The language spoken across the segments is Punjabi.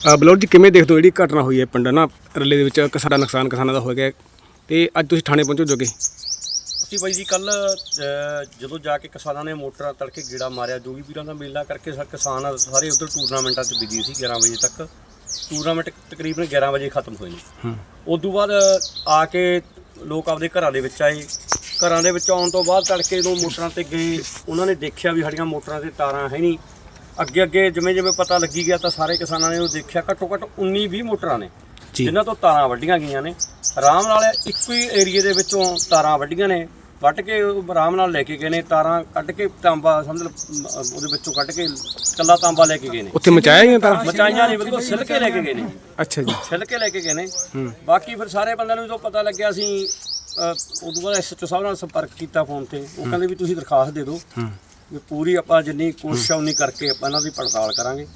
ਬਲੌਰ ਜੀ ਕਿਵੇਂ ਦੇਖਦੇ ਹੋ ਜਿਹੜੀ ਘਟਨਾ ਹੋਈ ਹੈ ਪਿੰਡ ਨਾ ਰੱਲੇ ਦੇ ਵਿੱਚ ਇੱਕ ਸਾਡਾ ਨੁਕਸਾਨ ਕਿਸਾਨਾਂ ਦਾ ਹੋ ਗਿਆ ਤੇ ਅੱਜ ਤੁਸੀਂ ਥਾਣੇ ਪਹੁੰਚੋ ਜੋਗੇ? ਅਸੀਂ ਬਾਈ ਜੀ ਕੱਲ ਜਦੋਂ ਜਾ ਕੇ ਕਿਸਾਨਾਂ ਨੇ ਮੋਟਰਾਂ ਤੜਕੇ ਗੇੜਾ ਮਾਰਿਆ ਜੋਗੀ ਵੀਰਾਂ ਦਾ ਮੇਲਾ ਕਰਕੇ ਕਿਸਾਨ ਸਾਰੇ ਉਧਰ ਟੂਰਨਾਮੈਂਟਾਂ 'ਚ ਬਿਜ਼ੀ ਸੀ 11 ਵਜੇ ਤੱਕ। ਟੂਰਨਾਮੈਂਟ ਤਕਰੀਬਨ 11 ਵਜੇ ਖਤਮ ਹੋਏ ਨੇ। ਹੂੰ। ਉਸ ਤੋਂ ਬਾਅਦ ਆ ਕੇ ਲੋਕ ਆਪਦੇ ਘਰਾਂ ਦੇ ਵਿੱਚ ਆਏ। ਘਰਾਂ ਦੇ ਵਿੱਚ ਆਉਣ ਤੋਂ ਬਾਅਦ ਤੜਕੇ ਜਦੋਂ ਮੋਟਰਾਂ ਤੇ ਗਏ ਉਹਨਾਂ ਨੇ ਦੇਖਿਆ ਵੀ ਸਾਡੀਆਂ ਮੋਟਰਾਂ ਤੇ ਤਾਰਾਂ ਹੈ ਨਹੀਂ। ਅੱਗੇ ਅੱਗੇ ਜਿਵੇਂ ਜਿਵੇਂ ਪਤਾ ਲੱਗੀ ਗਿਆ ਤਾਂ ਸਾਰੇ ਕਿਸਾਨਾਂ ਨੇ ਉਹ ਦੇਖਿਆ ਘੱਟੋ ਘੱਟ 19 20 ਮੋਟਰਾਂ ਨੇ। ਜਿਨ੍ਹਾਂ ਤੋਂ ਤਾਰਾਂ ਵੱਢੀਆਂ ਗਈਆਂ ਨੇ। ਆਰਾਮ ਨਾਲ ਇੱਕੋ ਹੀ ਏਰੀਏ ਦੇ ਵਿੱਚੋਂ ਤਾਰਾਂ ਵੱਢੀਆਂ ਨੇ ਵੱਢ ਕੇ ਆਰਾਮ ਨਾਲ ਲੈ ਕੇ ਗਏ ਨੇ ਤਾਰਾਂ ਕੱਢ ਕੇ ਤਾਂਬਾ ਸਮਝ ਲਓ ਉਹਦੇ ਵਿੱਚੋਂ ਕੱਢ ਕੇ ਕੱਲਾ ਤਾਂਬਾ ਲੈ ਕੇ ਗਏ ਨੇ। ਉੱਥੇ ਮਚਾਇਆ ਹੀ ਤਾਂ ਮਚਾਈਆਂ ਨਹੀਂ ਬਿਲਕੁਲ ਸਿਲ ਕੇ ਲੈ ਕੇ ਗਏ ਨੇ। ਅੱਛਾ ਜੀ। ਛਿੱਲ ਕੇ ਲੈ ਕੇ ਗਏ ਨੇ। ਹੂੰ। ਬਾਕੀ ਫਿਰ ਸਾਰੇ ਬੰਦਿਆਂ ਨੂੰ ਜਦੋਂ ਪਤਾ ਲੱਗਿਆ ਅਸੀਂ ਉਦੋਂ ਬਾਅਦ ਐਸਐਚਓ ਸਾਹਿਬ ਨਾਲ ਸੰਪਰਕ ਕੀਤਾ ਫੋਨ ਤੇ ਉਹ ਕਹਿੰਦੇ ਵੀ ਤੁਸੀਂ ਦਰਖਾਸਤ ਦੇ ਦਿਓ। ਵੀ ਪੂਰੀ ਆਪਾਂ ਜਿੰਨੀ ਕੋਸ਼ਿਸ਼ ਆ ਉਨੀ ਕਰਕੇ ਆਪਾਂ ਇਹਨਾਂ ਦੀ ਪੜਤਾਲ ਕਰਾਂਗੇ।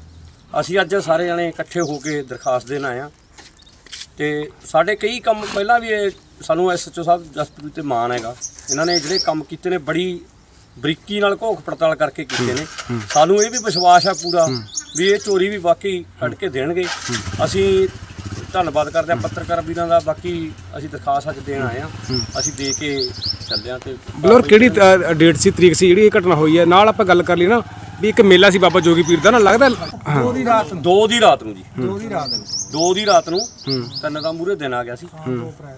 ਅਸੀਂ ਅੱਜ ਸਾਰੇ ਜਣੇ ਇਕੱਠੇ ਹੋ ਕੇ ਦਰਖਾਸਤ ਦੇਣ ਆਏ ਆ ਤੇ ਸਾਡੇ ਕਈ ਕੰਮ ਪਹਿਲਾਂ ਵੀ ਇਹ ਸਾਨੂੰ ਐਸਐਚਓ ਸਾਹਿਬ ਜਸਪ੍ਰੀਤ ਤੇ ਮਾਣ ਹੈਗਾ ਇਹਨਾਂ ਨੇ ਜਿਹੜੇ ਕੰਮ ਕੀਤੇ ਨੇ ਬੜੀ ਬਰੀਕੀ ਨਾਲ ਘੋਖ ਪੜਤਾਲ ਕਰਕੇ ਕੀਤੇ ਨੇ। ਸਾਨੂੰ ਇਹ ਵੀ ਵਿਸ਼ਵਾਸ ਆ ਪੂਰਾ ਵੀ ਇਹ ਚੋਰੀ ਵੀ ਵਾਕਈ ਕੱਢ ਕੇ ਦੇਣਗੇ। ਅਸੀਂ ਧੰਨਵਾਦ ਕਰਦੇ ਆ ਪੱਤਰਕਾਰ ਵੀਰਾਂ ਦਾ ਬਾਕੀ ਅਸੀਂ ਦਰਖਾਸਤ ਅੱਜ ਦੇਣ ਆਏ ਆ ਅਸੀਂ ਦੇ ਕੇ ਚੱਲੇ ਆ ਤੇ ਬਲੌਰ ਕਿਹੜੀ ਅ, ਡੇਟ ਸੀ ਤਰੀਕ ਸੀ ਜਿਹੜੀ ਇਹ ਘਟਨਾ ਹੋਈ ਹੈ? ਨਾਲ ਆਪਾਂ ਗੱਲ ਕਰ ਲਈ ਨਾ ਵੀ ਇੱਕ ਮੇਲਾ ਸੀ ਬਾਬਾ ਜੋਗੀ ਪੀਰ ਦਾ ਨਾ ਲੱਗਦਾ? ਹਾਂ। ਦੋ ਦੀ ਰਾਤ ਨੂੰ। ਦੋ ਦੀ ਰਾਤ ਨੂੰ ਜੀ। ਦੋ ਦੀ ਰਾਤ ਨੂੰ। ਦੋ ਦੀ ਰਾਤ ਨੂੰ ਹੂੰ। ਤਿੰਨ ਦਾ ਮੂਰੇ ਦਿਨ ਆ ਗਿਆ ਸੀ।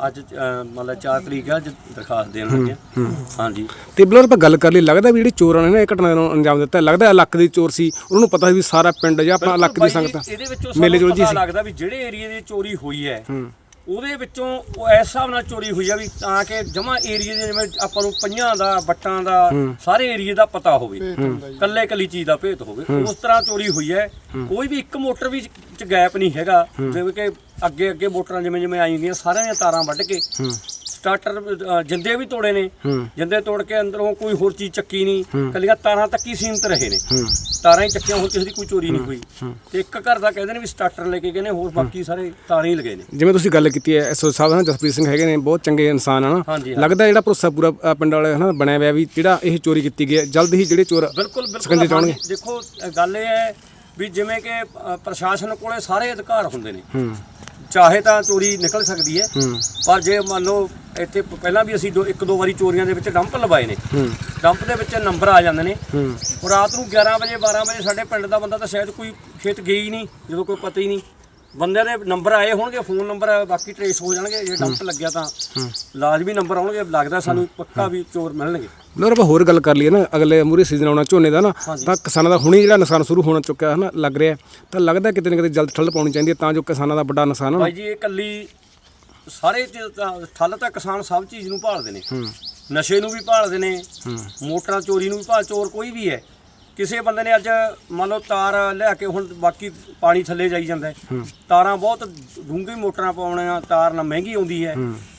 ਅੱਜ ਮਤਲਬ 4 ਤਰੀਕ ਆ ਅੱਜ ਦਰਖਾਸਤ ਦੇਣ ਲੱਗੇ ਆ। ਹਾਂਜੀ। ਤੇ ਬਲੌਰ ਆਪਾਂ ਗੱਲ ਕਰ ਲਈ ਲੱਗਦਾ ਵੀ ਜਿਹੜੇ ਚੋਰਾਂ ਨੇ ਨਾ ਇਹ ਘਟਨਾ ਨੂੰ ਅੰਜਾਮ ਦਿੱਤਾ ਲੱਗਦਾ ਇਲਾਕੇ ਦੇ ਚੋਰ ਸੀ ਉਹਨਾਂ ਨੂੰ ਪਤਾ ਸੀ ਵੀ ਸਾਰਾ ਪਿੰਡ ਜਾਂ ਆਪਣਾ ਇਲਾਕੇ ਦੀ ਸੰਗਤ ਜੀ, ਇਹਦੇ ਵਿੱਚੋਂ ਮੇਲੇ ਸਾਨੂੰ ਜੋਲ ਜੀ ਪਤਾ ਸੀ। ਲੱਗਦਾ ਵੀ ਜਿਹੜੇ ਏਰੀਏ ਦੀ ਚੋਰੀ ਹੋਈ ਹੈ ਹੂੰ। ਉਹਦੇ ਵਿੱਚੋਂ ਉਹ ਇਸ ਹਿਸਾਬ ਨਾਲ ਚੋਰੀ ਹੋਈ ਆ ਵੀ ਤਾਂ ਕਿ ਜਮਾ ਏਰੀਏ ਦੇ ਜਿਵੇਂ ਆਪਾਂ ਨੂੰ ਪਈਆਂ ਦਾ ਬੱਟਾਂ ਦਾ ਸਾਰੇ ਏਰੀਏ ਦਾ ਪਤਾ ਹੋਵੇ। ਕੱਲੇ ਕੱਲੀ ਚੀਜ਼ ਦਾ ਭੇਤ ਹੋਵੇ। ਉਸ ਤਰ੍ਹਾਂ ਚੋਰੀ ਹੋਈ ਹੈ। ਕੋਈ ਵੀ ਇੱਕ ਮੋਟਰ ਵੀ ਚ ਗੈਪ ਨਹੀਂ ਹੈਗਾ। ਜਿਵੇਂ ਕਿ ਅੱਗੇ ਅੱਗੇ ਮੋਟਰਾਂ ਜਿਵੇਂ ਜਿਵੇਂ ਆਈ ਗਈਆਂ ਸਾਰਿਆਂ ਦੀਆਂ ਤਾਰਾਂ ਵੱਢ ਕੇ ਸਟਾਰਟਰ ਅ, ਜਿੰਦੇ ਵੀ ਤੋੜੇ ਨੇ ਹੂੰ। ਜਿੰਦੇ ਤੋੜ ਕੇ ਅੰਦਰੋਂ ਕੋਈ ਹੋਰ ਚੀਜ਼ ਚੱਕੀ ਨਹੀਂ ਕੱਲੀਆਂ ਤਾਰਾਂ ਤੱਕ ਹੀ ਸੀਮਤ ਰਹੇ ਨੇ। ਹੂੰ। ਤਾਰਾਂ ਹੀ ਚੱਕੀਆਂ ਹੋਰ ਕਿਸੇ ਦੀ ਕੋਈ ਚੋਰੀ ਨਹੀਂ ਹੋਈ। ਤੇ ਇੱਕ ਘਰ ਦਾ ਕਹਿੰਦੇ ਨੇ ਵੀ ਸਟਾਰਟਰ ਲੈ ਕੇ ਗਏ ਨੇ ਹੋਰ ਬਾਕੀ ਸਾਰੇ ਤਾਰਾਂ ਹੀ ਲਗੇ ਨੇ। ਜਿਵੇਂ ਤੁਸੀਂ ਗੱਲ ਕੀਤੀ ਹੈ ਐਸਓ ਸਾਹਿਬ ਨਾ ਜਸਪ੍ਰੀਤ ਸਿੰਘ ਹੈਗੇ ਨੇ ਬਹੁਤ ਚੰਗੇ ਇਨਸਾਨ ਹਨ। ਹਾਂਜੀ। ਲੱਗਦਾ ਜਿਹੜਾ ਭਰੋਸਾ ਪੂਰਾ ਅ, ਪਿੰਡ ਵਾਲੇ ਹਨਾ ਬਣਿਆ ਹੋਇਆ ਵੀ ਜਿਹੜਾ ਇਹ ਚੋਰੀ ਕੀਤੀ ਗਈ ਹੈ ਜਲਦ ਹੀ ਜਿਹੜੇ ਚੋਰ ਬਿਲਕੁਲ ਸਕੰਜੇ ਬਿਲਕੁਲ ਚਾਹੁਣਗੇ। ਹਾਂਜੀ, ਦੇਖੋ ਅ, ਗੱਲ ਇਹ ਹੈ ਵੀ ਜਿਵੇਂ ਕਿ ਅ, ਪ੍ਰਸ਼ਾਸਨ ਕੋਲੇ ਸਾਰੇ ਅਧਿਕਾਰ ਹੁੰਦੇ ਨੇ। ਹੂੰ। ਚਾਹੇ ਤਾਂ ਚੋਰੀ ਨਿਕਲ ਸਕਦੀ ਹੈ ਪਰ ਜੇ ਮੰਨ ਲਓ ਇੱਥੇ ਪਹਿਲਾਂ ਵੀ ਅਸੀਂ ਦੋ ਇੱਕ ਦੋ ਵਾਰੀ ਚੋਰੀਆਂ ਦੇ ਵਿੱਚ ਡੰਪ ਲਵਾਏ ਨੇ। ਡੰਪ ਦੇ ਵਿੱਚ ਨੰਬਰ ਆ ਜਾਂਦੇ ਨੇ। ਉਹ ਰਾਤ ਨੂੰ 11 ਵਜੇ 12 ਵਜੇ ਸਾਡੇ ਪਿੰਡ ਦਾ ਬੰਦਾ ਤਾਂ ਸ਼ਾਇਦ ਕੋਈ ਖੇਤ ਗਿਆ ਹੀ ਨਹੀਂ ਜਦੋਂ ਕੋਈ ਪਤਾ ਹੀ ਨਹੀਂ। ਬੰਦਿਆਂ ਦੇ ਨੰਬਰ ਆਏ ਹੋਣਗੇ ਫੋਨ ਨੰਬਰ ਬਾਕੀ ਟ੍ਰੇਸ ਹੋ ਜਾਣਗੇ ਜੇ ਡੰਪ ਲੱਗਿਆ ਤਾਂ। ਲਾਜ਼ਮੀ ਨੰਬਰ ਆਉਣਗੇ ਲੱਗਦਾ ਸਾਨੂੰ ਪੱਕਾ ਵੀ ਚੋਰ ਮਿਲਣਗੇ। ਲੋਰ ਆਪਾਂ ਹੋਰ ਗੱਲ ਕਰ ਲਈਏ ਨਾ ਅਗਲੇ ਮੂਰੇ ਸੀਜ਼ਨ ਆਉਣਾ ਝੋਨੇ ਦਾ ਨਾ ਤਾਂ ਕਿਸਾਨਾਂ ਦਾ ਹੁਣੀ ਜਿਹੜਾ ਨੁਕਸਾਨ ਸ਼ੁਰੂ ਹੋਣਾ ਚੁੱਕਿਆ ਹੈ ਨਾ ਲੱਗ ਰਿਹਾ। ਤਾਂ ਲੱਗਦਾ ਕਿਤੇ ਨਾ ਕਿਤੇ ਜਲਦ ਠੱਲ ਪਾਉਣੀ ਚਾਹੀਦੀ ਹੈ ਤਾਂ ਜੋ ਕਿਸਾਨਾਂ ਦਾ ਵੱਡਾ ਨੁਕਸਾਨ ਹੋਣਾ। ਭਾਈ ਜੀ ਇਹ ਕੱਲੀ ਸਾਰੇ ਠੱਲ ਤਾਂ ਕਿਸਾਨ ਸਭ ਚੀਜ਼ ਨੂੰ ਭਾਲਦੇ ਨੇ। ਨਸ਼ੇ ਨੂੰ ਵੀ ਭਾਲਦੇ ਨੇ ਮੋਟਰਾਂ ਚੋਰੀ ਨੂੰ ਵੀ ਭਾਲ ਚੋਰ ਕੋਈ ਵੀ ਹੈ। ਕਿਸੇ ਬੰਦੇ ਨੇ ਅੱਜ ਮੰਨ ਲਓ ਤਾਰ ਲਿਆ ਕੇ ਹੁਣ ਬਾਕੀ ਪਾਣੀ ਥੱਲੇ ਜਾਈ ਜਾਂਦਾ ਹੈ। ਤਾਰਾਂ ਬਹੁਤ ਡੂੰਘੀ ਮੋਟਰਾਂ ਪਾਉਣੀਆਂ ਤਾਰ ਨਾ ਮਹਿੰਗੀ ਆਉਂਦੀ ਹੈ।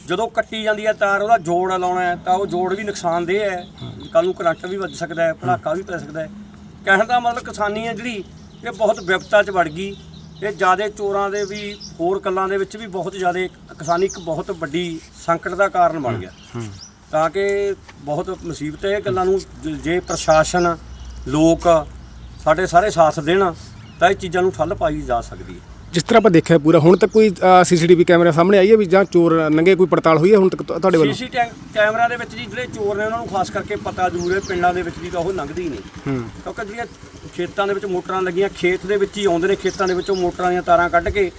ਜਦੋਂ ਕੱਟੀ ਜਾਂਦੀ ਹੈ ਤਾਰ ਉਹਦਾ ਜੋੜ ਲਾਉਣਾ ਹੈ ਤਾਂ ਉਹ ਜੋੜ ਵੀ ਨੁਕਸਾਨਦੇਹ ਹੈ। ਕੱਲ ਨੂੰ ਕਰੰਟ ਵੀ ਵੱਜ ਸਕਦਾ ਹੈ ਭੜਾਕਾ ਵੀ ਪੈ ਸਕਦਾ ਹੈ। ਕਹਿਣ ਦਾ ਮਤਲਬ ਕਿਸਾਨੀ ਹੈ ਜਿਹੜੀ ਇਹ ਬਹੁਤ ਵਿਪਤਾ 'ਚ ਵੜ ਗਈ। ਇਹ ਜਿਆਦੇ ਚੋਰਾਂ ਦੇ ਵੀ ਹੋਰ ਕੱਲਾਂ ਦੇ ਵਿੱਚ ਵੀ ਬਹੁਤ ਜ਼ਿਆਦੇ ਕਿਸਾਨੀ ਇੱਕ ਬਹੁਤ ਵੱਡੀ ਸੰਕਟ ਦਾ ਕਾਰਨ ਬਣ ਗਿਆ। ਤਾਂ ਕਿ ਬਹੁਤ ਮੁਸੀਬਤ ਹੈ ਇਹ ਗੱਲਾਂ ਨੂੰ ਜ- ਜੇ ਪ੍ਰਸ਼ਾਸਨ ਲੋਕ ਸਾਡੇ ਸਾਰੇ ਸਾਥ ਦੇਣ ਤਾਂ ਇਹ ਚੀਜ਼ਾਂ ਨੂੰ ਠੱਲ ਪਾਈ ਜਾ ਸਕਦੀ ਹੈ। ਜਿਸ ਤਰ੍ਹਾਂ ਆਪਾਂ ਦੇਖਿਆ ਪੂਰਾ ਹੁਣ ਤੱਕ ਕੋਈ ਸੀਸੀਟੀਵੀ ਕੈਮਰਾ ਸਾਹਮਣੇ ਆਈ ਹੈ ਵੀ ਜਾਂ ਚੋਰ ਨੰਗੇ ਕੋਈ ਪੜਤਾਲ ਹੋਈ ਹੈ ਹੁਣ ਤੱਕ ਤੁਹਾਡੇ ਵੱਲੋਂ? ਸੀਸੀ ਕੈਮਰਾ ਦੇ ਵਿੱਚ ਜੀ ਜਿਹੜੇ ਚੋਰ ਨੇ ਉਹਨਾਂ ਨੂੰ ਖਾਸ ਕਰਕੇ ਪਤਾ ਜ਼ਰੂਰ ਹੈ ਪਿੰਡਾਂ ਦੇ ਵਿੱਚ ਦੀ ਤਾਂ ਉਹ ਲੰਘਦੇ ਹੀ। ਨਹੀਂ ਕਿਉਂਕਿ ਜਿਹੜੀਆਂ ਖੇਤਾਂ ਦੇ ਵਿੱਚ ਮੋਟਰਾਂ ਲੱਗੀਆਂ ਖੇਤ ਦੇ ਵਿੱਚ ਹੀ ਆਉਂਦੇ ਨੇ ਖੇਤਾਂ ਦੇ ਵਿੱਚੋਂ ਮੋਟਰਾਂ ਦੀਆਂ ਤਾਰਾਂ ਕੱਢ ਕੇ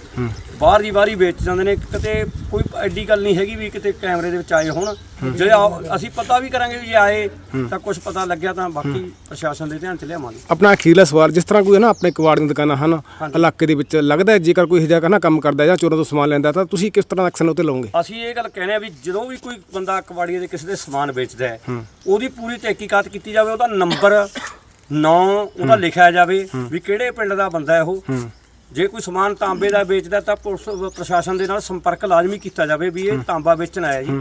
ਬਾਹਰ ਦੀ ਬਾਹਰ ਵੇਚ ਜਾਂਦੇ ਨੇ ਕਿਤੇ ਕੋਈ ਐਡੀ ਗੱਲ ਨਹੀਂ ਹੈਗੀ ਵੀ ਕਿਤੇ ਕੈਮਰੇ ਦੇ ਵਿੱਚ ਆਏ ਹੋਣ। ਜੇ ਆ- ਅਸੀਂ ਪਤਾ ਵੀ ਕਰਾਂਗੇ ਵੀ ਜੇ ਆਏ ਤਾਂ ਕੁਝ ਪਤਾ ਲੱਗਿਆ ਤਾਂ ਬਾਕੀ ਪ੍ਰਸ਼ਾਸਨ ਦੇ ਧਿਆਨ ਚ ਲਿਆਵਾਂਗੇ। ਆਪਣਾ ਅਖੀਰਲਾ ਸਵਾਲ ਜਿਸ ਤਰ੍ਹਾਂ ਕੋਈ ਹੈ ਨਾ ਆਪਣੇ ਕਬਾੜ ਦੀਆਂ ਦੁਕਾਨਾਂ ਹਨ ਇਲਾਕੇ ਦੇ ਵਿੱਚ ਲੱਗਦਾ ਹੈ ਜੇਕਰ ਕੋਈ ਇਹੋ ਜਿਹਾ ਨਾ ਕੰਮ ਕਰਦਾ ਜਾਂ ਚੋਰਾਂ ਤੋਂ ਸਮਾਨ ਲੈਂਦਾ ਤਾਂ ਤੁਸੀਂ ਕਿਸ ਤਰ੍ਹਾਂ ਐਕਸ਼ਨ ਉੱਤੇ ਲਓਗੇ? ਅਸੀਂ ਇਹ ਗੱਲ ਕਹਿੰਦੇ ਆ ਵੀ ਜਦੋਂ ਵੀ ਕੋਈ ਬੰਦਾ ਕਬਾੜੀਏ ਦੇ ਕਿਸੇ ਦੇ ਸਮਾਨ ਵੇਚਦਾ ਹੈ ਉਹਦੀ ਪੂਰੀ ਤਹਿਕੀਕਾਤ ਕੀਤੀ ਜਾਵੇ ਉਹਦਾ ਨੰਬਰ ਨਾਂ ਉਹਦਾ ਲਿਖਿਆ ਜਾਵੇ ਵੀ ਕਿਹੜੇ ਪਿੰਡ ਦਾ ਬੰਦਾ ਹੈ ਉਹ। ਜੇ ਕੋਈ ਸਮਾਨ ਤਾਂਬੇ ਦਾ ਵੇਚਦਾ ਤਾਂ ਪੁਲਿਸ ਪ੍ਰਸ਼ਾਸਨ ਦੇ ਨਾਲ ਸੰਪਰਕ ਲਾਜ਼ਮੀ ਕੀਤਾ ਜਾਵੇ ਵੀ ਇਹ ਤਾਂਬਾ ਵੇਚਣ ਆਇਆ ਜੀ।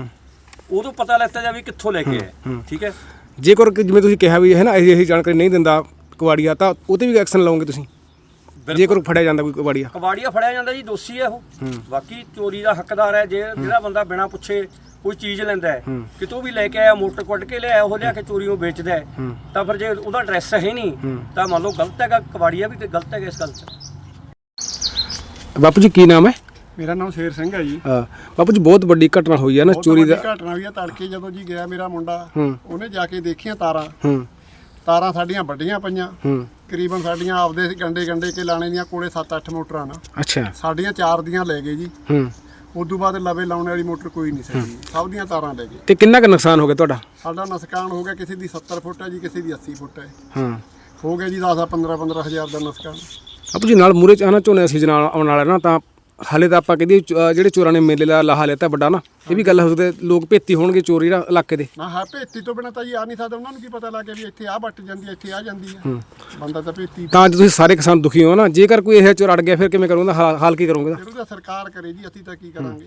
ਉਦੋਂ ਪਤਾ ਲੈਤਾ ਜਾਵੇ ਕਿੱਥੋਂ ਲੈ ਕੇ ਆਇਆ। ਠੀਕ ਹੈ? ਜੇਕਰ ਜਿਵੇਂ ਤੁਸੀਂ ਕਿਹਾ ਵੀ ਹੈ ਨਾ ਇਹ ਇਹੀ ਜਾਣਕਾਰੀ ਨਹੀਂ ਦਿੰਦਾ ਕਬਾੜੀਆ ਤਾਂ ਉਹਤੇ ਵੀ ਐਕਸ਼ਨ ਲਓਗੇ ਤੁਸੀਂ? ਜੇਕਰ ਫੜਿਆ ਜਾਂਦਾ ਕੋਈ ਕਬਾੜੀਆ ਕਬਾੜੀਆ ਫੜਿਆ ਜਾਂਦਾ ਜੀ ਦੋਸ਼ੀ ਹੈ ਉਹ। ਬਾਕੀ ਚੋਰੀ ਦਾ ਹੱਕਦਾਰ ਹੈ ਜੇ ਜਿਹੜਾ ਬੰਦਾ ਬਿਨਾਂ ਪੁੱਛੇ ਕੋਈ ਚੀਜ਼ ਲੈਂਦਾ ਹੈ ਕਿਤੋਂ ਵੀ ਲੈ ਕੇ ਆਇਆ ਮੋਟਰ ਕੱਢ ਕੇ ਲਿਆਇਆ ਉਹ ਲਿਆ ਕੇ ਚੋਰੀ ਉਹ ਵੇਚਦਾ ਹੈ ਤਾਂ ਫਿਰ ਜੇ ਉਹਦਾ ਐਡਰੈਸ ਹੈ ਨਹੀਂ ਤਾਂ ਮੰਨ ਲਓ ਗਲਤ ਹੈਗਾ ਕਬਾੜੀਆ ਵੀ ਤੇ ਗਲਤ ਹੈਗਾ ਇਸ ਗੱਲ 'ਚ। ਬਾਪੂ ਜੀ ਕੀ ਨਾਮ ਹੈ? ਮੇਰਾ ਨਾਮ ਸ਼ੇਰ ਸਿੰਘ ਹੈ ਜੀ। ਅਹ ਬਾਪੂ ਜੀ ਬਹੁਤ ਵੱਡੀ ਘਟਨਾ ਹੋਈ ਹੈ ਨਾ ਬਹੁਤ ਚੋਰੀ ਦਾ। ਵੱਡੀ ਘਟਨਾ ਹੋਈ ਆ ਤੜਕੇ ਜਦੋਂ ਜੀ ਗਿਆ ਮੇਰਾ ਮੁੰਡਾ ਹੂੰ। ਉਹਨੇ ਜਾ ਕੇ ਦੇਖੀਆਂ ਤਾਰਾਂ। ਹੂੰ। ਤਾਰਾਂ ਸਾਡੀਆਂ ਵੱਡੀਆਂ ਪਈਆਂ। ਹੂੰ। ਕਰੀਬਨ ਸਾਡੀਆਂ ਆਪਦੇ ਗੰਡੇ ਗੰਡੇ ਕੇ ਲਾਣੇ ਦੀਆਂ ਕੋਲੇ 7-8 ਮੋਟਰਾਂ ਨਾ। ਅੱਛਾ। ਸਾਡੀਆਂ ਚਾਰ ਦੀਆਂ ਲੈ ਗਏ ਜੀ। ਹੂੰ। ਉਦੋਂ ਬਾਅਦ ਲਵੇ ਲਾਉਣ ਵਾਲੀ ਮੋਟਰ ਕੋਈ ਨਹੀਂ ਸੀ। ਸਭ ਦੀਆਂ ਤਾਰਾਂ ਲੈ ਗਏ। ਤੇ ਕਿੰਨਾ ਕੁ ਨੁਕਸਾਨ ਹੋ ਗਿਆ ਤੁਹਾਡਾ? ਸਾਡਾ ਨੁਕਸਾਨ ਹੋ ਗਿਆ ਕਿਸੇ ਦੀ 70 ਫੁੱਟ ਹੈ ਜੀ ਕਿਸੇ ਦੀ 80 ਫੁੱਟ ਹੈ। ਹਾਂ। ਹੋ ਗਿਆ ਜੀ 10 15 15 ਹਜ਼ਾਰ ਦਾ ਨੁਕਸਾਨ। ਬਾਪੂ ਜੀ ਨਾਲ ਮੂਰੇ ਚ ਆਣਾ ਝੋਨੇ ਦਾ ਸੀਜ਼ਨ ਆਉਣ ਵਾਲਾ ਨਾ ਤਾਂ ਹਾਲੇ ਤਾਂ ਆਪਾਂ ਕਹਿੰਦੇ ਜਿਹੜੇ ਚੋਰਾਂ ਨੇ ਮੇਲੇ ਦਾ ਲਾਹਾ ਲੈਤਾ ਵੱਡਾ ਨਾ ਇਹ ਵੀ ਗੱਲ ਹੋ ਸਕਦੀ ਲੋਕ ਭੇਤੀ ਹੋਣਗੇ ਚੋਰੀ ਦਾ ਇਲਾਕੇ ਦੇ। ਨਾ ਹੈ ਭੇਤੀ ਤੋਂ ਬਿਨਾਂ ਤਾਂ ਜੀ ਆ ਨਹੀਂ ਸਕਦਾ ਉਹਨਾਂ ਨੂੰ ਕੀ ਪਤਾ ਲੱਗ ਗਿਆ ਵੀ ਇੱਥੇ ਆ ਵੱਟ ਜਾਂਦੀ ਹੈ ਇੱਥੇ ਆ ਜਾਂਦੀ ਹੈ। ਬੰਦਾ ਤਾਂ ਭੇਤੀ ਤਾਂ ਜੇ ਤੁਸੀਂ ਸਾਰੇ ਕਿਸਾਨ ਦੁਖੀ ਹੋ ਨਾ ਜੇਕਰ ਕੋਈ ਇਹ ਚੋਰ ਅੜ ਗਿਆ ਫਿਰ ਕਿਵੇਂ ਕਰੋਗੇ? ਹਾਲ ਕੀ ਕਰੋਗੇ ਉਹਦਾ ਸਰਕਾਰ ਕਰੇ ਜੀ ਅਸੀਂ ਤਾਂ ਕੀ ਕਰਾਂਗੇ?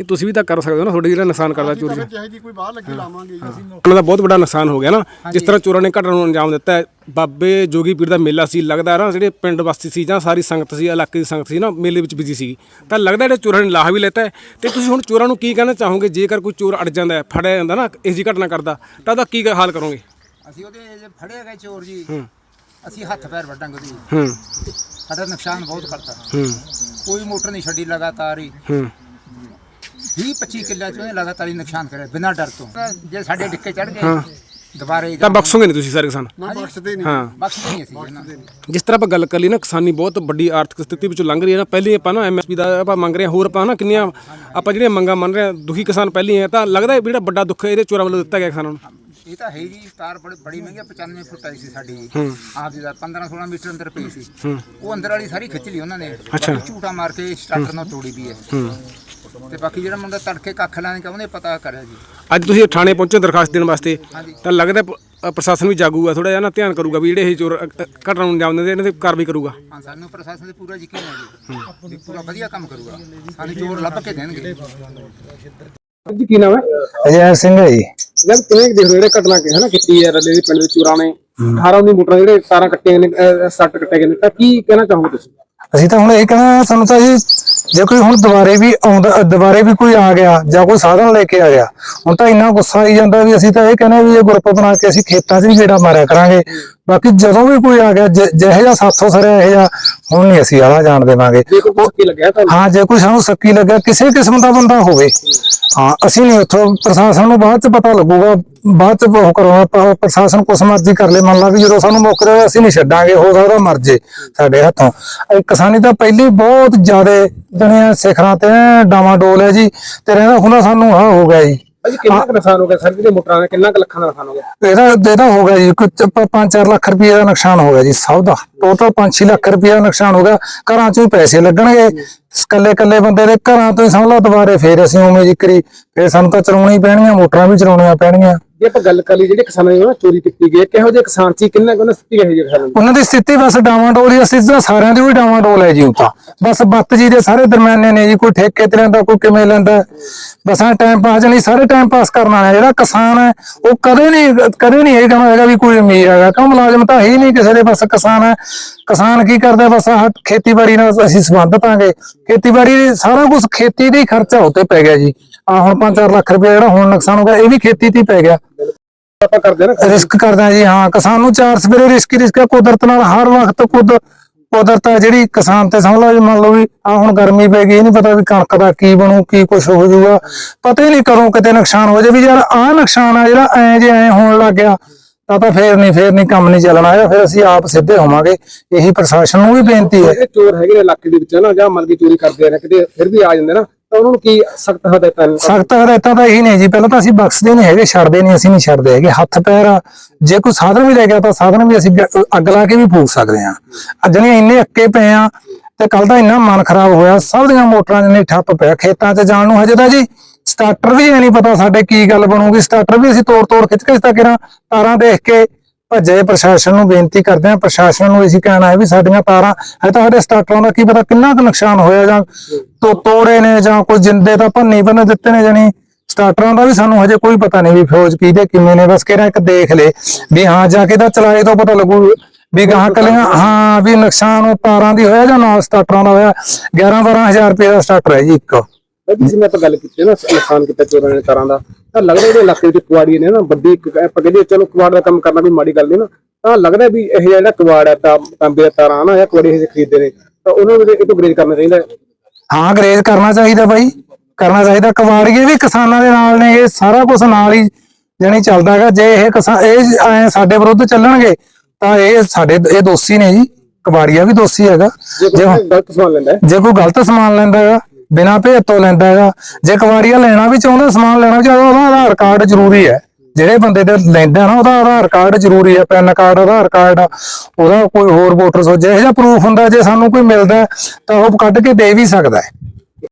ਨਹੀਂ ਤੁਸੀਂ ਵੀ ਤਾਂ ਕਰ ਸਕਦੇ ਹੋ ਨਾ ਤੁਹਾਡੇ ਜਿਹੜਾ ਨੁਕਸਾਨ ਕਰਦਾ ਚੋਰੀ ਦਾ। ਫਿਰ ਚਾਹੇ ਜੀ ਕੋਈ ਬਾਹਰ ਲੱਗੇ ਲਾਵਾਂਗੇ ਜੀ ਅਸੀਂ ਉਹਨਾਂ ਦਾ ਬਹੁਤ ਵੱਡਾ ਨੁਕਸਾਨ ਹੋ ਗਿਆ ਨਾ ਜਿਸ ਤਰ੍ਹਾਂ ਚੋਰਾਂ ਨੇ ਘਟਨਾ ਨੂੰ ਅੰਜਾਮ ਦਿੱਤਾ ਹੈ। ਬਾਬੇ ਜੋਗੀ ਪੀਰ ਦਾ ਮੇਲਾ ਸੀ ਲੱਗਦਾ ਨਾ ਜਿਹੜੇ ਪਿੰਡ ਵਾਸੀ ਸੀ ਜਾਂ ਸਾਰੀ ਸੰਗਤ ਸੀ ਇਲਾਕੇ ਦੀ ਸੰਗਤ ਸੀ ਨਾ ਮੇਲੇ ਵਿੱਚ ਬਿਜ਼ੀ ਸੀ ਤਾਂ ਲੱਗਦਾ ਜਿਹੜੇ ਚੋਰਾਂ ਨੇ ਲਾਹਾ ਵੀ ਲੈਤਾ ਹੈ। ਤੇ ਤੁਸੀਂ ਹੁਣ ਚੋਰਾਂ ਨੂੰ ਕੀ ਕਹਿਣਾ ਚਾਹੋਗੇ ਜੇਕਰ ਕੋਈ ਚੋਰ ਅੜ ਜਾਂਦਾ ਹੈ ਫੜਿਆ ਜਾਂਦਾ ਨਾ ਇਸ ਜੀ ਘਟਨਾ ਕਰਦਾ ਤਾਂ ਉਹਦਾ ਕੀ ਹਾਲ ਕਰੋਗੇ? ਅਸੀਂ ਉਹਦੇ ਜੇ ਫੜੇ ਗਏ ਚੋਰ ਜੀ ਅਸੀਂ ਹੱਥ ਪੈਰ ਵੱਡਾਂਗੇ ਉਹਦੀ। ਹੂੰ। ਸਾਡਾ ਨੁਕਸਾਨ ਬਹੁਤ ਕਰਤਾ। ਹੂੰ। ਕੋਈ ਮੋਟਰ ਨਹੀਂ ਛੱਡੀ ਲਗਾਤਾਰ ਹੀ। ਹੂੰ। 20 25 ਕਿੱਲਿਆਂ ਚ ਉਹਨੇ ਲਗਾਤਾਰ ਹੀ ਨੁਕਸਾਨ ਕਰਿਆ ਬਿਨਾਂ ਡਰ ਤੋਂ। ਜੇ ਸਾਡੇ ਡਿੱਕੇ ਚੜ ਗਏ ਦੁਬਾਰੇ ਤਾਂ ਬਖਸ਼ੋਗੇ ਨਹੀਂ ਤੁਸੀਂ ਸਾਰੇ ਕਿਸਾਨ? ਨਾ ਬਖਸ਼ਦੇ ਨਹੀਂ। ਹਾਂ। ਬਖਸ਼ਦੇ ਨਹੀਂ ਅਸੀਂ ਇਹਨਾਂ ਨੂੰ। ਜਿਸ ਤਰ੍ਹਾਂ ਆਪਾਂ ਗੱਲ ਕਰ ਲਈ ਨਾ ਕਿਸਾਨੀ ਬਹੁਤ ਵੱਡੀ ਆਰਥਿਕ ਸਥਿਤੀ ਵਿੱਚੋਂ ਲੰਘ ਰਹੀ ਹੈ ਨਾ ਪਹਿਲੇ ਆਪਾਂ ਨਾ ਐਮਐਸਪੀ ਦਾ ਆਪਾਂ ਮੰਗ ਰਹੇ ਹਾਂ ਹੋਰ ਆਪਾਂ ਨਾ ਕਿੰਨੀਆਂ ਆਪਾਂ ਜਿਹੜੀਆਂ ਮੰਗਾਂ ਮੰਨ ਰਹੇ ਹਾਂ ਦੁਖੀ ਕਿਸਾਨ ਪਹਿਲੀ ਹੈ ਤਾਂ ਲੱਗਦਾ ਹੈ ਵੀ ਜਿਹੜਾ ਵੱਡਾ ਦੁੱਖ ਹੈ ਇਹਦੇ ਚੋਰਾਂ ਵੱਲੋਂ ਦਿੱਤਾ ਗਿਆ ਕਿਸਾਨਾਂ ਨੂੰ? ਇਹ ਤਾਂ ਹੈ ਜੀ ਤਾਰ ਬੜੀ ਬੜੀ ਮਹਿੰਗੀ 95 ਫੁੱਟ ਆਈ ਸੀ ਸਾਡੀ। ਆਪ ਦੀ ਦਾ 15 16 ਮੀਟਰ ਅੰਦਰ ਪਈ ਸੀ। ਉਹ ਅੰਦਰ ਵਾਲੀ ਸਾਰੀ ਖਿੱਚ ਲਈ ਉਹਨਾਂ ਨੇ। ਝੂਟਾ ਮਾਰ ਕੇ ਸਟਾਰਟਰ ਨਾਲ ਤੋੜੀ ਵੀ ਹੈ। ਤੇ ਬਾਕੀ ਜਿਹੜਾ ਮੁੰਡਾ ਤੜਕੇ ਕੱਖ ਲੈਣ ਕਹਿੰਦੇ ਪਤਾ ਕਰਿਆ ਜੀ। ਅੱਜ ਤੁਸੀਂ ਥਾਣੇ ਪਹੁੰਚੇ ਦਰਖਾਸਤ ਦੇਣ ਵਾਸਤੇ ਤਾਂ ਲੱਗਦਾ ਪ- ਅ, ਪ੍ਰਸ਼ਾਸਨ ਵੀ ਜਾਗੂਗਾ ਥੋੜਾ ਜਿਹਾ ਨਾ ਧਿਆਨ ਕਰੂਗਾ ਵੀ ਜਿਹੜੇ ਇਹ ਚੋਰ ਅ, ਅ, ਘਟਨਾ ਨੂੰ ਅੰਜਾਮ ਦਿੰਦੇ ਇਹਨਾਂ ਤੇ ਕਾਰਵਾਈ ਕਰੂਗਾ। ਹਾਂ ਸਾਨੂੰ ਪ੍ਰਸ਼ਾਸਨ ਤੇ ਪੂਰਾ ਯਕੀਨ ਹੈ ਜੀ। ਵੀ ਪੂਰਾ ਵਧੀਆ ਕੰਮ ਕਰੂਗਾ। ਸਾਨੂੰ ਚੋਰ ਲੱਭ ਕੇ ਦੇਣਗੇ। ਜੀ ਕੀ ਨਾਮ ਹੈ? ਅਜੈ ਸਿੰਘ ਹੈ ਜੀ। ਜਦ ਕਿਵੇਂ ਦੇਖ ਰਹੇ ਹੋ ਜਿਹੜੇ ਘਟਨਾ ਕਿ ਹਨਾ ਕੀਤੀ ਹੈ ਰੱਲੇ ਦੇ ਪਿੰਡ ਦੇ ਚੋਰਾਂ ਨੇ। 18 ਦੀ ਮੋਟਰਾਂ ਜਿਹੜੇ ਤਾਰਾਂ ਕੱਟੀਆਂ ਨੇ ਸੱਟ ਕੱਟੇ ਗਏ ਨੇ ਤਾਂ ਕੀ ਕਹਿਣਾ ਚਾਹੋਗੇ ਤੁਸੀਂ? ਅਸੀਂ ਤਾਂ ਹੁਣ ਇਹ ਕਹਿਣਾ ਸਾਨੂੰ ਤਾਂ ਜੀ ਜੇ ਕੋਈ ਹੁਣ ਦੁਬਾਰੇ ਵੀ ਆਉਂਦਾ ਦੁਬਾਰੇ ਵੀ ਕੋਈ ਆ ਗਿਆ ਜਾਂ ਕੋਈ ਸਾਧਨ ਲੈ ਕੇ ਆ ਗਿਆ ਹੁਣ ਤਾਂ ਇੰਨਾ ਗੁੱਸਾ ਆਈ ਜਾਂਦਾ ਵੀ ਅਸੀਂ ਤਾਂ ਇਹ ਕਹਿੰਦੇ ਵੀ ਇਹ ਗਰੁੱਪ ਬਣਾ ਕੇ ਅਸੀਂ ਖੇਤਾਂ 'ਚ ਵੀ ਗੇੜਾ ਮਾਰਿਆ ਕਰਾਂਗੇ। ਬਾਕੀ ਜਦੋਂ ਵੀ ਕੋਈ ਆ ਗਿਆ ਜਿ- ਜਿਹੋ ਜਿਹਾ ਸਾਥੋਂ ਸਰਿਆ ਇਹ ਜਿਹਾ ਹੁਣ ਨਹੀਂ ਅਸੀਂ ਆਲਾ ਜਾਣ ਦੇਵਾਂਗੇ। ਜੇ ਲੱਗਿਆ ਹਾਂ ਜੇ ਕੋਈ ਸਾਨੂੰ ਸੱਕੀ ਲੱਗਾ ਕਿਸੇ ਕਿਸਮ ਦਾ ਬੰਦਾ ਹੋਵੇ। ਹਾਂ ਅਸੀਂ ਨਹੀਂ ਉੱਥੋਂ ਪ੍ਰਸ਼ਾਸਨ ਨੂੰ ਬਾਅਦ ਚ ਪਤਾ ਲੱਗੂਗਾ ਬਾਅਦ ਚ ਉਹ ਕਰਵਾ ਪ੍ਰਸ਼ਾਸਨ ਕੁਛ ਮਰਜ਼ੀ ਕਰ ਲੇ ਮੰਨ ਲਾ ਵੀ ਜਦੋਂ ਸਾਨੂੰ ਮੌਕੇ ਤੇ ਅਸੀਂ ਨਹੀਂ ਛੱਡਾਂਗੇ ਹੋ ਸਕਦਾ ਮਰ ਜੇ ਸਾਡੇ ਹੱਥੋਂ। ਕਿਸਾਨੀ ਤਾਂ ਪਹਿਲੀ ਬਹੁਤ ਜ਼ਿਆਦਾ ਜਣੇ ਸਿਖਰਾਂ ਤੇ ਡਾਮਾਡੋਲ ਹੈ ਜੀ। ਤੇ ਰਹਿੰਦਾ ਹੁੰਦਾ ਸਾਨੂੰ ਆ ਹੋ ਗਿਆ ਜੀ। ਅਜੀ ਕਿੰਨਾ ਕੁ ਨੁਕਸਾਨ ਹੋ ਗਿਆ? ਸਰ ਜਿਹੜੇ ਮੋਟਰਾਂ ਦਾ ਕਿੰਨਾ ਕੁ ਲੱਖਾਂ ਦਾ ਨੁਕਸਾਨ ਹੋ ਗਿਆ? ਇਹਦਾ ਇਹਦਾ ਹੋ ਗਿਆ ਜੀ। ਕੁਝ 5-4 ਲੱਖ ਰੁਪਏ ਦਾ ਨੁਕਸਾਨ ਹੋ ਗਿਆ ਜੀ ਸਭ ਦਾ। ਟੋਟਲ 5-6 ਲੱਖ ਰੁਪਏ ਦਾ ਨੁਕਸਾਨ ਹੋ ਗਿਆ। ਘਰਾਂ ਚੋਂ ਹੀ ਪੈਸੇ ਲੱਗਣਗੇ। ਕੱਲੇ ਕੱਲੇ ਬੰਦੇ ਦੇ ਘਰਾਂ ਤੋਂ ਹੀ ਲਓ ਦੁਬਾਰੇ ਫੇਰ ਅਸੀਂ ਉਵੇਂ ਜ਼ਿਕਰੀ। ਫੇਰ ਸਾਨੂੰ ਤਾਂ ਚਲਾਉਣੀ ਪੈਣਗੀਆਂ ਮੋਟਰਾਂ ਵੀ ਚਲਾਉਣੀਆਂ ਪੈਣਗੀਆਂ। ਜੇ ਆਪਾਂ ਗੱਲ ਕਰ ਲਈ ਜਿਹੜੇ ਕਿਸਾਨਾਂ ਦੀ ਨਾ ਚੋਰੀ ਕੀਤੀ ਗਈ ਹੈ, ਕਿਹੋ ਜਿਹੇ ਕਿਸਾਨ ਸੀ ਕਿੰਨਾ ਕੁ ਉਹਨਾਂ ਸਥਿਤੀ ਇਹੋ ਜਿਹੀ ਕਿਸਾਨਾਂ ਦੀ? ਉਹਨਾਂ ਦੀ ਸਥਿਤੀ ਬਸ ਡਾਵਾਂਡੋਲ ਹੀ ਅਸੀਂ ਤਾਂ ਸਾਰਿਆਂ ਦੀ ਵੀ ਡਾਵਾਂਡੋਲ ਹੈ ਜੀ ਉਹ ਤਾਂ ਬਸ ਬੱਤ ਜੀ ਦੇ ਸਾਰੇ ਦਰਮਿਆਨੇ ਨੇ ਜੀ ਕੋਈ ਠੇਕੇ ਤੇ ਲੈਂਦਾ ਕੋਈ ਕਿਵੇਂ ਲੈਂਦਾ। ਬਸ ਟਾਈਮ ਪਾਸ ਨਹੀਂ ਸਾਰੇ ਟਾਈਮ ਪਾਸ ਕਰਨ ਵਾਲਾ ਜਿਹੜਾ ਕਿਸਾਨ ਹੈ ਉਹ ਕਦੇ ਨਹੀਂ ਕਦੇ ਨਹੀਂ ਇਹ ਕਹਿਣਾ ਹੈਗਾ ਵੀ ਕੋਈ ਅਮੀਰ ਹੈਗਾ। ਕਿਉਂ ਮੁਲਾਜ਼ਮ ਤਾਂ ਹੈ ਹੀ ਨਹੀਂ ਕਿਸੇ ਦੇ ਬਸ ਕਿਸਾਨ ਹੈ। ਕਿਸਾਨ ਕੀ ਕਰਦਾ ਬਸ ਆਹ ਖੇਤੀਬਾੜੀ ਨਾਲ ਅਸੀਂ ਸੰਬੰਧਤ ਆਂਗੇ ਖੇਤੀਬਾੜੀ ਦੇ ਸਾਰਾ ਕੁਝ ਖੇਤੀ ਦੇ ਹੀ ਖਰਚਾ ਉੱਤੇ ਪੈ ਗਿਆ ਜੀ। ਆ ਹੁਣ 5-4 ਲੱਖ ਰੁਪਏ ਜਿਹੜਾ ਹੁਣ ਨੁਕਸਾਨ ਹੋ ਗਿਆ ਇਹ ਵੀ ਖੇਤੀ ਤੇ ਹੀ ਪੈ ਗਿਆ। ਆਪਾਂ ਕਰਦੇ ਨਾ ਰਿਸਕ ਕਰਦਾ ਜੀ ਹਾਂ ਕਿਸਾਨ ਨੂੰ ਚਾਰ ਸਵੇਰੇ ਰਿਸਕ ਰਿਸਕ ਹੈ ਕੁਦਰਤ ਨਾਲ ਹਰ ਵਕਤ ਕੁਦ ਕੁਦਰਤ ਹੈ ਜਿਹੜੀ ਕਿਸਾਨ ਤੇ ਸਮਝ ਲਓ ਜੀ ਮੰਨ ਲਓ ਵੀ ਆ ਹੁਣ ਗਰਮੀ ਪੈ ਗਈ ਇਹ ਨਹੀਂ ਪਤਾ ਵੀ ਕਣਕ ਦਾ ਕੀ ਬਣੂ ਕੀ ਕੁਝ ਹੋ ਜਾਊਗਾ। ਪਤਾ ਹੀ ਨਹੀਂ ਕਦੋਂ ਕਿਤੇ ਨੁਕਸਾਨ ਹੋ ਜਾਵੇ ਵੀ ਯਾਰ ਆਹ ਨੁਕਸਾਨ ਆ ਜਿਹੜਾ ਐ ਜੇ ਐ ਹੋਣ ਲੱਗ ਗਿਆ ਤਾਂ ਤਾਂ ਫੇਰ ਨਹੀਂ ਫੇਰ ਨਹੀਂ ਕੰਮ ਨਹੀਂ ਚੱਲਣਾ ਹੈਗਾ ਫਿਰ ਅਸੀਂ ਆਪ ਸਿੱਧੇ ਹੋਵਾਂਗੇ। ਇਹੀ ਪ੍ਰਸ਼ਾਸਨ ਨੂੰ ਵੀ ਬੇਨਤੀ ਹੈ। ਜਿਹੜੇ ਚੋਰ ਹੈਗੇ ਇਲਾਕੇ ਦੇ ਵਿੱਚ ਨਾ ਜਾਂ ਮਤਲਬ ਕਿ ਚੋਰੀ ਕਰਦੇ ਨੇ ਕਿਤੇ ਫਿਰ ਵੀ ਆ ਜਾਂਦੇ ਨਾ ਤਾਂ ਉਹਨਾਂ ਨੂੰ ਕੀ ਸਖਤ ਹਦਾਇਤਾਂ ਨੇ? ਸਖਤ ਹਦਾਇਤਾਂ ਤਾਂ ਇਹੀ ਨੇ ਜੀ, ਪਹਿਲਾਂ ਤਾਂ ਅਸੀਂ ਬਖਸ਼ਦੇ ਨਹੀਂ ਹੈਗੇ, ਛੱਡਦੇ ਨਹੀਂ, ਅਸੀਂ ਨਹੀਂ ਛੱਡਦੇ ਹੈਗੇ। ਹੱਥ, ਪੈਰ, ਜੇ ਕੋਈ ਸਾਧਨ ਵੀ ਲੈ ਗਿਆ ਤਾਂ ਸਾਧਨ ਵੀ ਅਸੀਂ ਅੱਗ ਲਾ ਕੇ ਵੀ ਫੂਕ ਸਕਦੇ ਹਾਂ। ਅਜਣੇ ਇੰਨੇ ਅੱਕੇ ਪਏ ਆ, ਤੇ ਕੱਲ ਦਾ ਇੰਨਾ ਮਨ ਖਰਾਬ ਹੋਇਆ, ਸਭ ਦੀਆਂ ਮੋਟਰਾਂ ਜਿੰਨੇ ਠੱਪ ਪਿਆ, ਖੇਤਾਂ 'ਚ ਜਾਣ ਨੂੰ ਹਜੇ ਤਾਂ ਜੀ ਸਟਾਰਟਰ ਵੀ ਇਹ ਨਹੀਂ ਪਤਾ ਸਾਡੇ ਕੀ ਗੱਲ ਬਣੂਗੀ। ਸਟਾਰਟਰ ਵੀ ਅਸੀਂ ਤੋੜ ਤੋੜ ਖਿੱਚ ਖਿੱਚ ਤਾਂ ਕਿਰਾਂ ਤਾਰਾਂ ਦੇਖ ਕੇ ਭੱਜੇ ਪ੍ਰਸ਼ਾਸਨ ਨੂੰ ਬੇਨਤੀ ਕਰਦੇ ਹਾਂ, ਪ੍ਰਸ਼ਾਸਨ ਨੂੰ ਅਸੀਂ ਕਹਿਣਾ ਹੈ ਵੀ ਸਾਡੀਆਂ ਤਾਰਾਂ ਹੈ ਤਾਂ ਸਾਡੇ ਸਟਾਰਟਰਾਂ ਦਾ ਕੀ ਪਤਾ ਕਿੰਨਾ ਕੁ ਨੁਕਸਾਨ ਹੋਇਆ ਜਾਂ ਤੋ ਤੋੜੇ ਨੇ ਜਾਂ ਕੋਈ ਜਿੰਦੇ ਤਾਂ ਭੰਨੀ ਭੰਨ ਦਿੱਤੇ ਨੇ ਜਾਨੀ ਸਟਾਰਟਰਾਂ ਦਾ ਵੀ ਸਾਨੂੰ ਹਜੇ ਕੋਈ ਪਤਾ ਨਹੀਂ ਵੀ ਫੌਜ ਕਿਹਦੇ ਕਿਵੇਂ ਨੇ, ਬਸ ਕਿਹੜਾ ਇੱਕ ਦੇਖ ਲੈ ਵੀ ਹਾਂ, ਜਾ ਕੇ ਤਾਂ ਚਲਾਏ ਤੋਂ ਪਤਾ ਲੱਗੂ ਵੀ ਗਾਹ ਕਲੀਆਂ, ਹਾਂ, ਵੀ ਨੁਕਸਾਨ ਉਹ ਤਾਰਾਂ ਦੀ ਹੋਇਆ ਜਾਂ ਨਾਲ ਸਟਾਰਟਰਾਂ ਦਾ ਹੋਇਆ। 11 12000 ਰੁਪਏ ਦਾ ਸਟਾਰਟਰ ਹੈ ਜੀ ਇੱਕ। ਜਿਵੇਂ ਆਪਾਂ ਗੱਲ ਕੀਤੀ ਨਾ ਨੁਕਸਾਨ ਕੀਤਾ ਚੋਰਾਂ ਨੇ ਤਾਰਾਂ ਦਾ ਤਾਂ ਲੱਗਦਾ ਜਿਹੜੇ ਇਲਾਕੇ ਵਿੱਚ ਕੁਆੜੀ ਨੇ ਨਾ ਵੱਡੀ ਇੱਕ ਆਪਾਂ ਕਹਿੰਦੇ ਚਲੋ ਕੁਆੜ ਦਾ ਕੰਮ ਕਰਨਾ ਕੋਈ ਮਾੜੀ ਗੱਲ ਨਹੀਂ ਨਾ ਤਾਂ ਲੱਗਦਾ ਵੀ ਇਹ ਜਿਹੜਾ ਕੁਆੜ ਹੈ ਤਾਂ ਤਾਂਬੇ ਦਾ ਤਾਰਾਂ ਨਾ ਜਾਂ ਕੁਆੜੀ ਇਹ ਖਰੀਦਦੇ ਨੇ ਤਾਂ ਉਹਨਾਂ ਨੂੰ ਇਹ ਤੋਂ ਗਰੇਜ ਕਰਨਾ ਚਾਹੀਦਾ ਹੈ। ਗਰੇਜ ਕਰਨਾ ਚਾਹੀਦਾ ਬਾਈ ਕਰਨਾ ਚਾਹੀਦਾ ਕਵਾੜੀਏ ਵੀ ਕਿਸਾਨਾਂ ਦੇ ਨਾਲ ਨੇ ਇਹ ਸਾਰਾ ਕੁਝ ਨਾਲ ਹੀ ਜਾਣੀ ਚੱਲਦਾ ਹੈਗਾ ਜੇ ਇਹ ਕਿਸਾਨ ਇਹ ਐਂ ਸਾਡੇ ਵਿਰੁੱਧ ਚੱਲਣਗੇ ਤਾਂ ਇਹ ਸਾਡੇ ਇਹ ਦੋਸ਼ੀ ਨੇ ਜੀ ਕਵਾੜੀਆ ਵੀ ਦੋਸ਼ੀ ਹੈਗਾ ਜੇ ਹੁਣ- ਗਲਤ ਸਮਾਨ ਲੈਂਦਾ ਜੇ ਕੋਈ ਗਲਤ ਸਮਾਨ ਲੈਂਦਾ ਹੈਗਾ ਬਿਨਾ ਭੇਤ ਤੋਂ ਲੈਂਦਾ ਹੈਗਾ। ਜੇ ਕਵਾੜੀਆ ਲੈਣਾ ਵੀ ਚਾਹੁੰਦਾ, ਸਮਾਨ ਲੈਣਾ ਵੀ ਚਾਹੁੰਦਾ, ਉਹਦਾ ਆਧਾਰ ਕਾਰਡ ਜ਼ਰੂਰੀ ਹੈ। ਜਿਹੜੇ ਬੰਦੇ ਦੇ ਲੈਂਦਾ ਨਾ, ਉਹਦਾ ਆਧਾਰ ਕਾਰਡ ਜ਼ਰੂਰੀ ਹੈ, ਪੈਨ ਕਾਰਡ, ਆਧਾਰ ਕਾਰਡ, ਉਹਦਾ ਕੋਈ ਹੋਰ ਵੋਟਰ ਸੋ ਜਿਹੋ ਜਿਹਾ ਪ੍ਰੂਫ ਹੁੰਦਾ, ਜੇ ਸਾਨੂੰ ਕੋਈ ਮਿਲਦਾ ਤਾਂ ਉਹ ਕੱਢ ਕੇ ਦੇ ਵੀ ਸਕਦਾ ਹੈ।